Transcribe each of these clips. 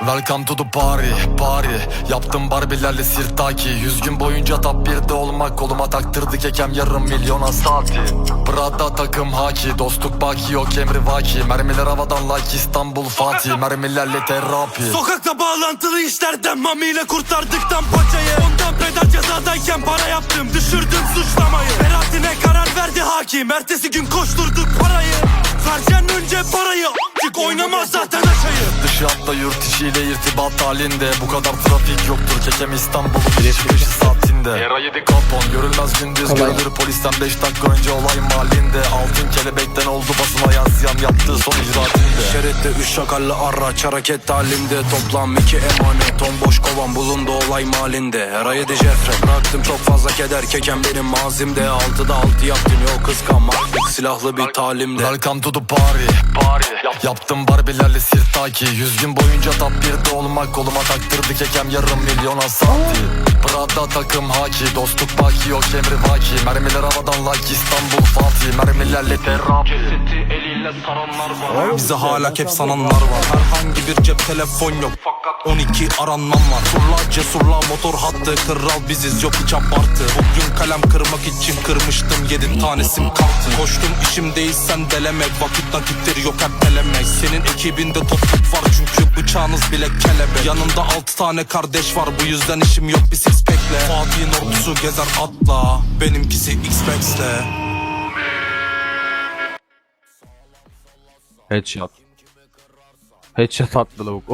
Welcome to the party, party. Yaptım barbilerle sirtaki. Yüz gün boyunca top birde olmak. Koluma taktırdı kekem yarım milyona saati Prada takım haki. Dostluk baki yok emri vaki. Mermiler havadan like İstanbul Fatih. Mermilerle terapi. Sokakta bağlantılı işlerden Mamiyle kurtardıktan paçayı. Ondan pedal cezadayken para yaptım Düşürdüm suçlamayı. Beraatine karar verdi hakim. Ertesi gün koşturduk parayı. Vereceksin önce parayı Çık oynamaz zaten aşayı. Dışı hatta yurt içiyle irtibat halinde. Bu kadar trafik yoktur kekem İstanbul'un Geçmişi saatinde. Era 7 kapon görülmez gündüz Görülür polisten 5 dakika önce olay mahallinde. Altın kelebekten oldu basına yansıyan yaptığı son icraatinde. Şeritte üç şakallı araç hareket halinde. Toplam iki emanet. On boş kovan bulundu olay mahallinde. Her ay yedi jefre bıraktım çok fazla keder. Keken benim mazimde. Altıda altı yaptım. Yok kıskanmak Silahlı bir talimde. Welcome to the party, party. Yaptım barbilerle sirtaki. Yüz gün boyunca top birde olmak Koluma taktırdı kekem yarım milyona saati Prada takım haki Dostluk baki yok emri vaki. Mermiler havadan like İstanbul Fatih. Mermilerle terapi. Bize hala hep sananlar var. Herhangi bir cep telefon yok. 12 aranmam var. Surla cesurla motor hattı. Kral biziz yok hiç abartı Bugün kalem kırmak için kırmıştım 7 tanesim kalktı Koştum işim değilsen deleme Vakit nakittir yok hep deleme Senin ekibinde topluk var çünkü bıçağınız bile kelebek Yanımda 6 tane kardeş var bu yüzden işim yok bir six pack'le Fatih'in ordusu gezer atla Benimkisi X-Max'le Headshot. Headshot attı lavuk.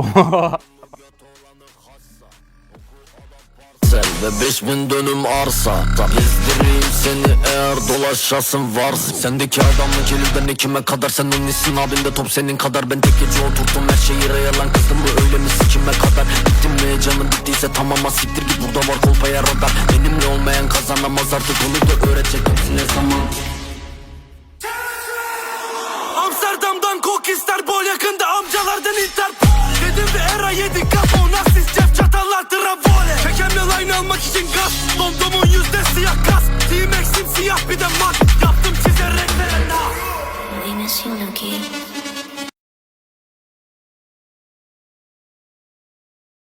Ve 5000 dönüm arsa. Gezdireyim seni eğer dolaşasın varsın Sendeki adamlık elinden ekime kadar. Sen ünlüsün abinde top senin kadar. Ben tek gece oturttum her şeyi yalan Kızdım. Bu öyle mi sikime kadar. Bittim mi canım bittiyse tamam ha siktir git. Burada var kolpaya radar. Benimle olmayan kazanamaz artık. Onu da öğretecek hepsine zaman? Amsterdam'dan kok ister bol yakında. Amcalardan Interpol. Dedim de era yedi up in the mud